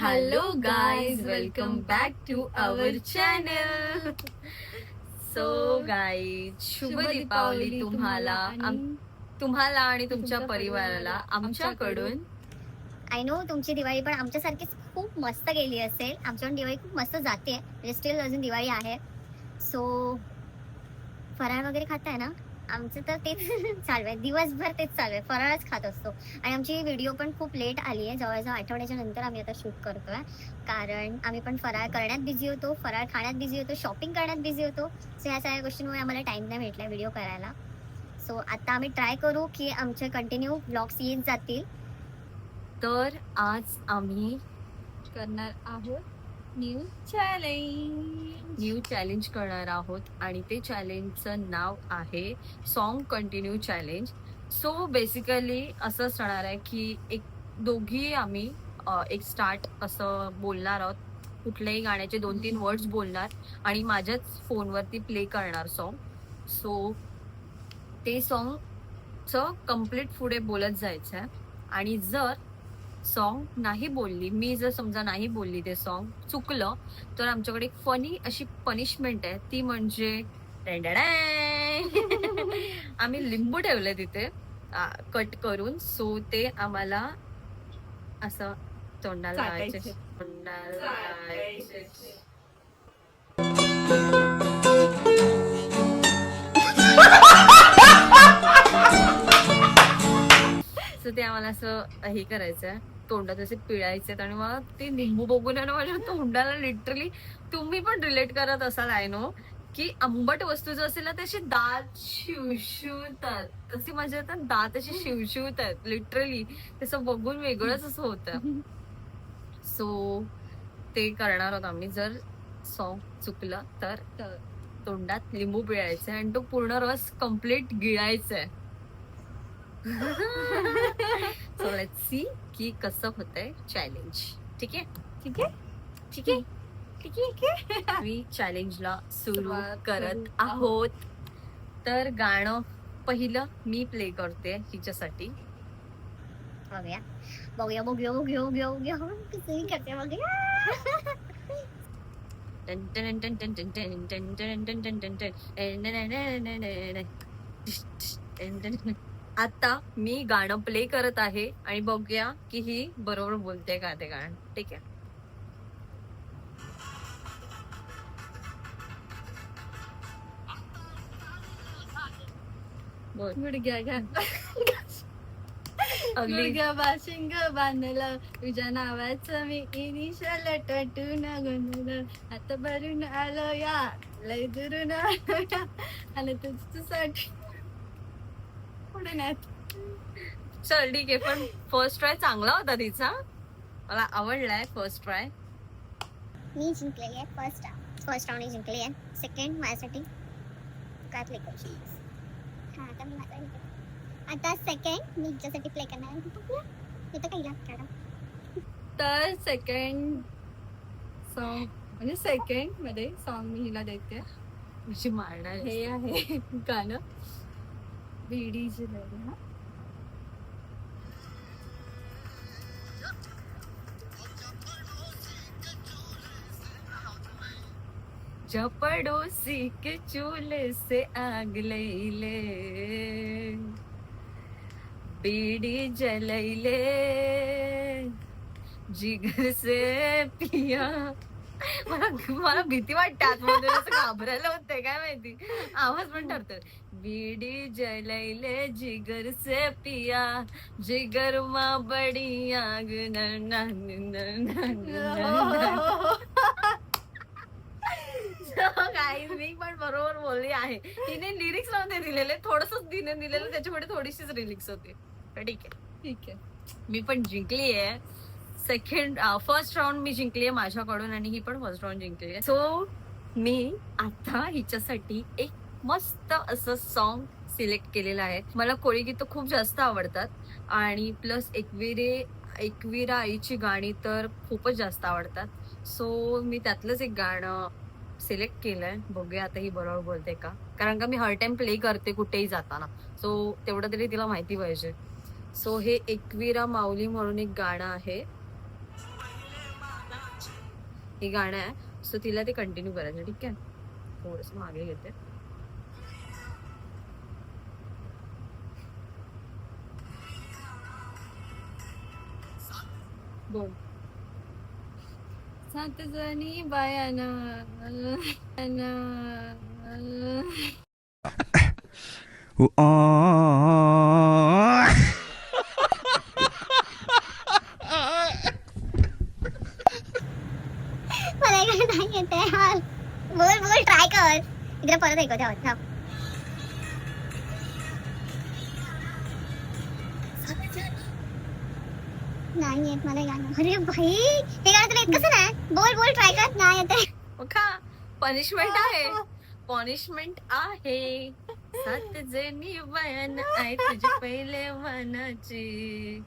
Hello guys welcome back to our channel so guys शुभ दीपावली तुम्हाला आम- तुम्हाला आणि तुमच्या परिवाराला आमच्याकडून आय नो तुमची दिवाळी पण आमच्यासारखीच खूप मस्त गेली असेल. आमच्या पण दिवाळी खूप मस्त जाते. म्हणजे स्टील अजून दिवाळी आहे. सो फराळ वगैरे खाताय ना? आमचं तर तेच चालू आहे. दिवसभर तेच चालू आहे. फराळच खात असतो. आणि आमची व्हिडिओ पण खूप लेट आली आहे. जवळजवळ आठवड्याच्या नंतर आम्ही आता शूट करतोय. कारण आम्ही पण फराळ करण्यात बिझी होतो. फराळ खाण्यात बिझी होतो. शॉपिंग करण्यात बिझी होतो. सो ह्या सगळ्या गोष्टींमुळे आम्हाला टाइम नाही भेटला व्हिडिओ करायला. सो आता आम्ही ट्राय करू की आमचे कंटिन्यू ब्लॉग्स येत जातील. तर आज आम्ही करणार आहोत न्यू चॅलेंज न्यू चॅलेंज करणार आहोत आणि ते चॅलेंजचं नाव आहे song continue challenge so basically असं असणार आहे की एक दोघी आम्ही एक स्टार्ट असं बोलणार आहोत. कुठल्याही गाण्याचे दोन तीन वर्ड्स बोलणार आणि माझ्याच फोनवरती प्ले करणार सॉन्ग सो ते सॉन्गचं कंप्लीट पुढे बोलत जायचं आहे आणि जर सॉन्ग नाही बोलली मी जर समजा नाही बोलली ते सॉन्ग चुकलं तर आमच्याकडे एक फनी अशी पनिशमेंट आहे ती म्हणजे. आम्ही लिंबू ठेवले तिथे कट करून सो ते आम्हाला असं तोंडाला. तोंडाला सो ते आम्हाला असं हे करायचं तोंडात असे पिळायचे आणि मग ते लिंबू बघून आणि माझ्या तोंडाला लिटरली तुम्ही पण रिलेट करत असाल आय नो की आंबट वस्तू जर असेल ना त्याचे दात शिवशिवतात. तसे माझे आता दात असे शिवशिवत आहेत लिटरली तसं बघून वेगळंच असं होतं. सो ते करणार आहोत आम्ही. जर सॉन्ग चुकलं तर तोंडात लिंबू पिळायचं आणि तो पूर्ण रस कंप्लीट गिळायचा आहे सो लेट सी की कसं होतंय चॅलेंज ठीक आहे ठीक आहे ठीक आहे ठीक आहे आम्ही चॅलेंजला सुरू करत करू आहोत तर गाणं पहिलं मी प्ले करते हिच्यासाठी बघूया बघूया बघूया बघूया बघूया बघूया कसंही करते बघूया टन टन टन आता मी गाणं प्ले करत आहे आणि बघूया की ही बरोबर बोलते का ते गाणं. ठीक आहे? गुडघ्या घ्या गुडघ्या बाशिंग बांधलं. तुझ्या नावाचं मी इनिशियल टटून गोंधळ आता भरून आलो या. लय दुरून आलो या. आणि तुझ तुझ्यासाठी पुढे नाही चल ठीक आहे पण फर्स्ट ट्राय चांगला होता तिचा. मला आवडलाय फर्स्ट ट्राय मी जिंकलेली आहे फर्स्ट फर्स्ट राऊंड जिंकली आहे. सेकंड माझ्यासाठी काय प्ले करू शकतेस हा आता मी माझा. आता सेकंड मी हिच्यासाठी प्ले करणार आहे. इथं काही लागतं तर सेकंड सॉन्ग म्हणजे सेकंडमध्ये सॉन्ग मी हिला देते. अशी मारणार हे आहे. गाणं. बीडी जिलेबी हा। जब पड़ोसी के चूल्हे से आग लैले बीड़ी जलैले जिगर से पिया मला मला भीती वाटते आतमध्ये असं घाबरायला होतंय काय माहिती? आवाज पण ठरतोय. बीड़ी जलैले जिगर से पिया जिगर मा बड़ी आग गाईज मी पण बरोबर बोलली आहे. तिने लिरिक्स नव्हते दिलेले थोडस तिने दिलेलं त्याच्यामध्ये थोडीशीच लिरिक्स होते. ठीक आहे. ठीक आहे. मी पण जिंकली आहे सेकंड फर्स्ट राऊंड मी जिंकली आहे माझ्याकडून आणि ही पण फर्स्ट राऊंड जिंकली आहे सो मी आता हिच्यासाठी एक मस्त असं सॉन्ग सिलेक्ट केलेलं आहे. मला कोळी गीतं खूप जास्त आवडतात आणि प्लस एकविरे एकवीरा आईची गाणी तर खूपच जास्त आवडतात. सो मी त्यातलंच एक गाणं सिलेक्ट केलंय. बघूया आता ही बरोबर बोलते का? कारण का मी हर टाइम प्ले करते कुठेही जाताना. सो तेवढं तरी तिला माहिती पाहिजे. सो हे एकवीरा माऊली म्हणून एक गाणं आहे. हे गाणं आहे. सो तिला ते कंटिन्यू करायचं. ठीक आहे? थोडस मागे घेते. बोल. सात जणी बायानं मला ऐकायला नाही येते यार बोल बोल ट्राय कर थांब. नाही येत मला हे गाणं अरे भाई हे गाणं तुला नाही बोल बोल ट्राय कर नाही येते का पनिशमेंट आहे पनिशमेंट आहे सात जणी बयान आहे तुझी पहिले मनाची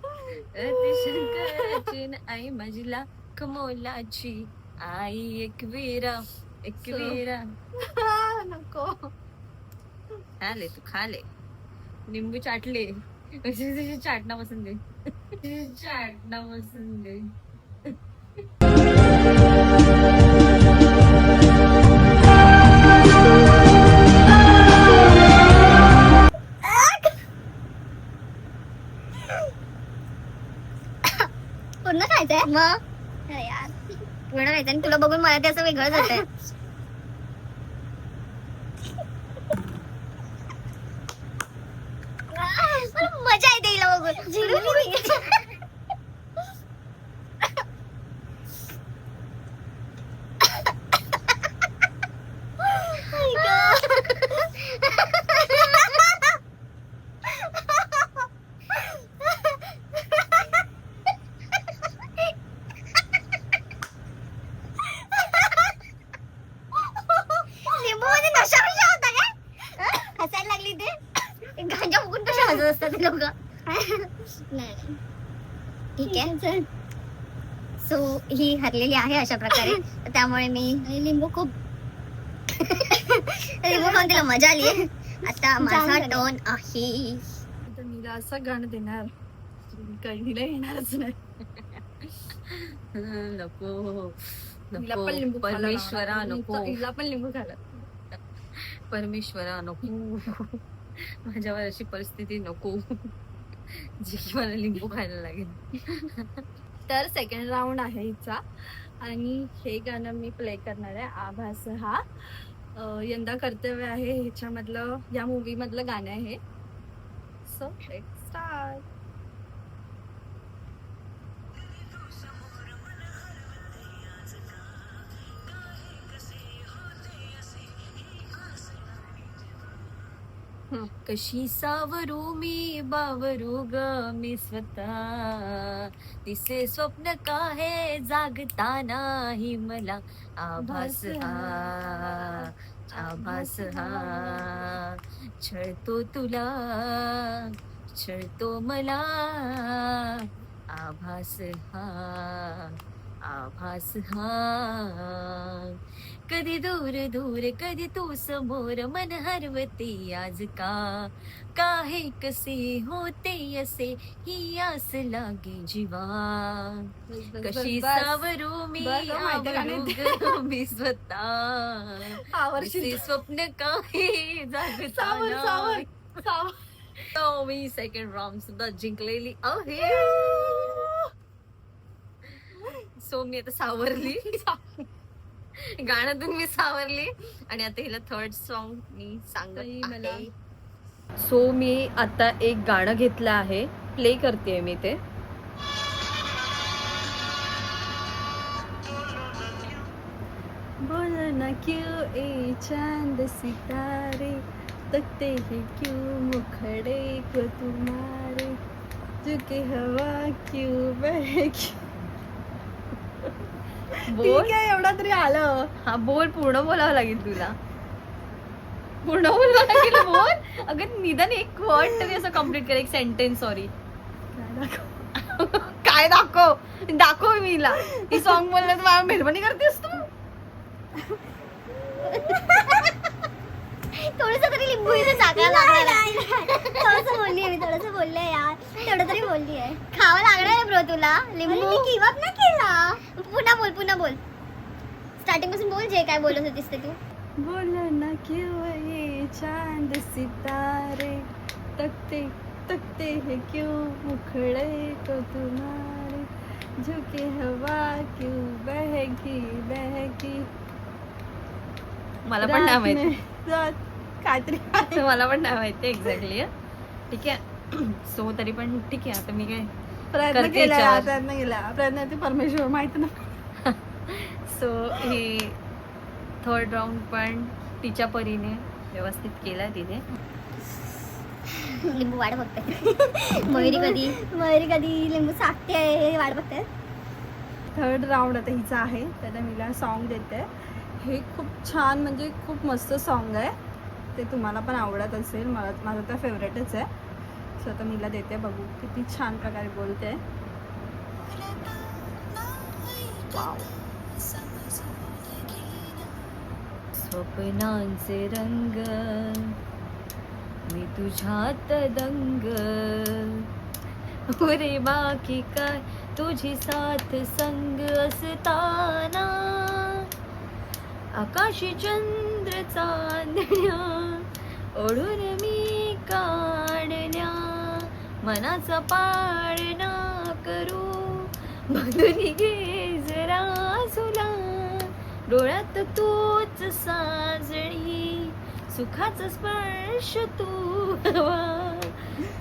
अति शंकराची न आई माझी लाख मोलाची आई एक वीरा नको खाले तू खाले निंबू चाटले कशी तशी चाटणं पसंत आहे चाटणं पसंत पूर्ण खायचंय मग अरे यार पूर्ण खायचं आणि तुला बघून मला ते असं वेगळंच होतंय मजा येते हिला बघून लिंबू मध्ये नशा कशा होता काय हं? हसायला लागली ते गांजा फुकून कशा हसत असतात ते लोक नाही ठीक आहे सो ही हरलेली आहे अशा प्रकारे. त्यामुळे मी लिंबू खूप लिंबू खाऊन तिला मजा आली आता माझा टोन आहे. मीला असं गाणं देणार. कधीला येणारच नाही. नको. हिला पण नको परमेश्वरा. नको. हिला पण लिंबू खायला परमेश्वरा नको. माझ्यावर अशी परिस्थिती नको. जी की मला लिंबू खायला लागेल. तर सेकंड राऊंड आहे हिचा. आणि हे गाणं मी प्ले करणार आहे आभास हा. यंदा कर्तव्य आहे ह्याच्यामधलं या मूवीमधलं गाणं आहे. सो लेट स्टार्ट कशी सावरू मी बावरू ग मी स्वतः? तिचे स्वप्न का हे जागता नाही मला? आभास हा आभास हा. छळतो तुला छळतो मला. आभास हा आभास हा. कधी दूर दूर कधी तू समोर मन हरवते आज का? काहे कसे होते असे? ही आस लागे जीवा. कशी सावरू मी हो, आवरू मी स्वतः. स्वप्न काही सावर जागता सावर सावर. तो मी सेकंड राऊंड सुद्धा जिंकलेली आहे. सो मी आता सावरली. गाण्यातून मी सावरली आणि आता हिला थर्ड सॉन्ग मी सांगत सो मी आता एक गाणं घेतलं आहे. प्ले करते मी ते. बोलो ना क्यों ए चांद सितारे? तकते हैं क्यों मुखड़े को तुम्हारे झुके हवा क्यों बहकी बोल. एवढा तरी आलं हा. बोल पूर्ण बोलावं लागेल तुला. पूर्ण बोलावं लागेल बोल. अगं निदान एक वर्ड तरी असं कंप्लीट कर एक सेंटेन्स सॉरी काय दाखव? दाखव? मीला. ही सॉन्ग बोललं तर मला मेहरबानी करतेस तू. थोडस तरी लिंबू इथे टाकायला थोडस बोलली मी थोडस बोलले यार. तेवढं तरी बोलली आहे. खावं लागणार आहे ब्रो तुला लिंबू. अप नाही केला पुन्हा बोल पुन्हा बोल. स्टार्टिंगपासून बोल जे काय बोलत होतीस ते तू. बोलो ना क्यों ये चांद सितारे. तकते तकते है क्यों मुखड़े को तुम्हारे झुके हवा क्यों बहकी बहकी. मला पण नाही माहिती. काहीतरी. मला पण नाही माहिती एक्झॅक्टली ठीक आहे. सो तरी पण ठीक आहे. आता मी काय प्रयत्न करते केला विचार. प्रयत्न केला प्रयत्न ते परमेश्वर माहीत ना सो हे थर्ड राऊंड पण तिच्या परीने व्यवस्थित केला तिने. लिंबू वाट बघते मयुरी कधी? मयुरी कधी लिंबू साकते हे वाट बघते थर्ड राऊंड आता हिचा आहे. तर आता मीला सॉन्ग देते. हे खूप छान म्हणजे खूप मस्त सॉन्ग आहे. ते तुम्हाला पण आवडत असेल. मला माझं तर फेवरेटच आहे. सो आता मीला देते बघू. किती छान प्रकारे बोलते. वाव स्वप्नांचे रंग मी तुझ्यात दंग. उरे बाकी काय तुझी साथ संग असताना आकाशी चंद्र चांदण्या ओढून मी का मनाचा पाळणा करू. म्हणून घे जरा सुला. डोळ्यात तूच साजणी. सुखाचा स्पर्श तू हवा.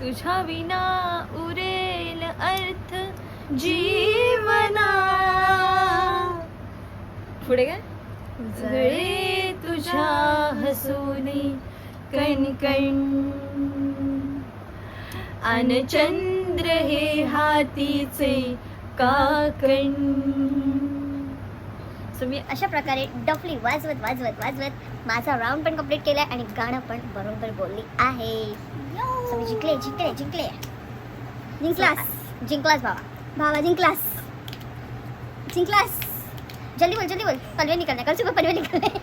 तुझ्या विना उरेल अर्थ जीवना. पुढे काय? जळे तुझ्या हसूनी कण कण अन चंद्र हे हातीचे काकण. सो मी अशा प्रकारे डफली वाजवत वाजवत वाजवत माझा राऊंड पण कंप्लीट केलाय आणि गाणं पण बरोबर बोलली आहे. So मी जिंकले जिंकले जिंकले. जिंकलास. जिंकलास भावा भावा जिंकलास. जिंकलास. जल्दी बोल जल्दी बोल. पनवे निकलने कल सुबह पनवे निकलने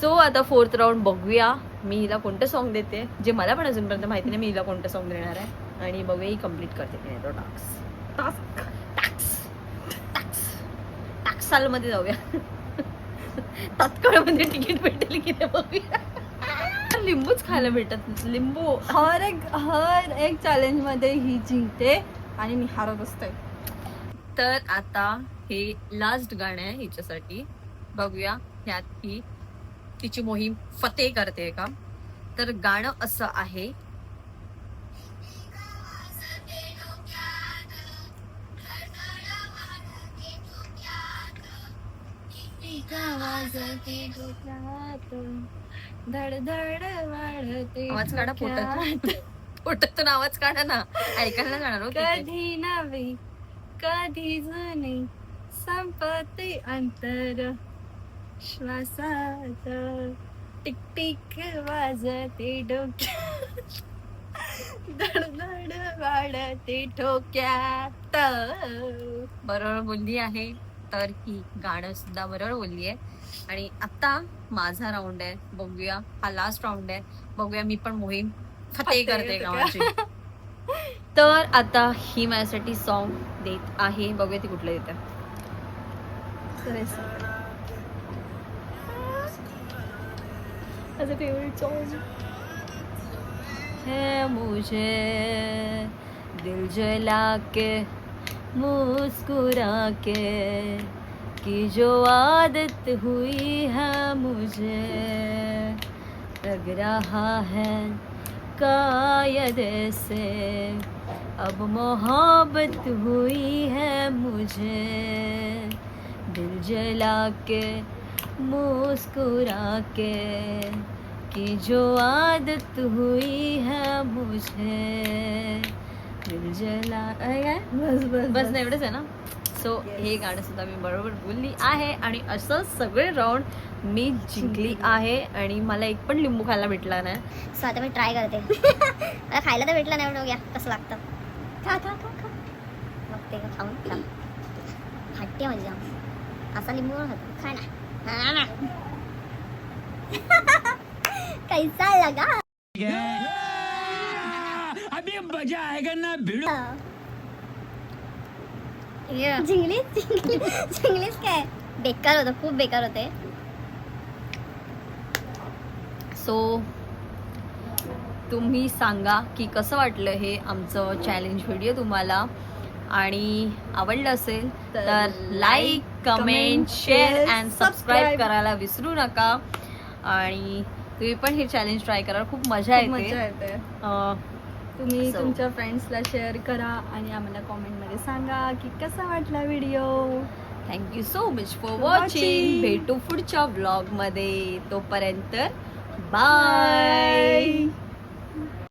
सो आता फोर्थ राऊंड बघूया. मी हिला कोणतं सॉन्ग देते जे मला पण अजूनपर्यंत माहिती नाही मी हिला कोणतं सॉन्ग देणार आहे. आणि बघूया ही कंप्लीट करते की नाही तो टास्क टास्क टॅक्स टॅक्स टाक्सालमध्ये जाऊया. तात्काळमध्ये तिकीट भेटेल की नाही बघूया. लिंबूच खायला भेटत लिंबू. हर एक हर एक चॅलेंजमध्ये ही जिंकते आणि मी हारत असते. तर आता हे लास्ट गाणं आहे हिच्यासाठी. बघूया ह्यात ही तिची मोहीम फते करते का? तर गाणं असं आहे. धड धड वाढते आवाज काढा पोटात. पोटातून आवाज काढा ना. ऐकायला जाणार हो. कधी नवी कधी जुनी संपत्ती अंतर. श्वासात टिक टिक वाजते डोक्यात. धडधड वाढते ठोक्यात. बरोबर बोलली आहे तर ही गाणं सुद्धा बरोबर बोलली आहे. आणि आता माझा राऊंड आहे. बघूया. हा लास्ट राऊंड आहे. बघूया मी पण मोहीम फते करते? माझी तर आता ही माझ्यासाठी सॉन्ग देत आहे. बघूया ती कुठलं देते. माझं फेवरेट सॉन्ग है मुझे दिल जला के, मुस्कुरा के कि जो आदत हुई है मुझे, लग रहा है कायद से। अब मोहब्बत हुई है मुझे, दिल जला के मुस्कुरा के कि जो आदत हुई है मुझे। दिल जला बस बस बस ना एवढंच आहे ना? सो. हे गाणं सुद्धा मी बरोबर बोलली आहे आणि असं सगळे राऊंड मी जिंकली आहे आणि मला एक पण लिंबू खायला भेटला नाही. सो आता मी ट्राय करते. मला खायला तर भेटलं नाही बघूया कसं लागतं खा खा खा खा. बघते का खाऊन. खा हट्टे म्हणजे. असा लिंबू खातो खा ना हा ना कैसा लगा? अभी मज़ा आएगा ना भिड़ो। जिंगलीस जिंगलीस जिंगलीस काय बेकार होतं खूप बेकार होते। सो तुम्ही सांगा की कसं वाटलं हे आमचं चॅलेंज व्हिडिओ तुम्हाला? आणि आवडलं असेल तर like comment share and subscribe. करायला विसरू नका. आणि तुम्ही पण हे चॅलेंज ट्राय करा खूप मजा येते. तुम्ही. तुमच्या फ्रेंड्सला शेअर करा आणि आम्हाला कॉमेंटमध्ये सांगा की कसा वाटला video thank you so much for watching. भेटू पुढच्या ब्लॉगमध्ये. तोपर्यंत बाय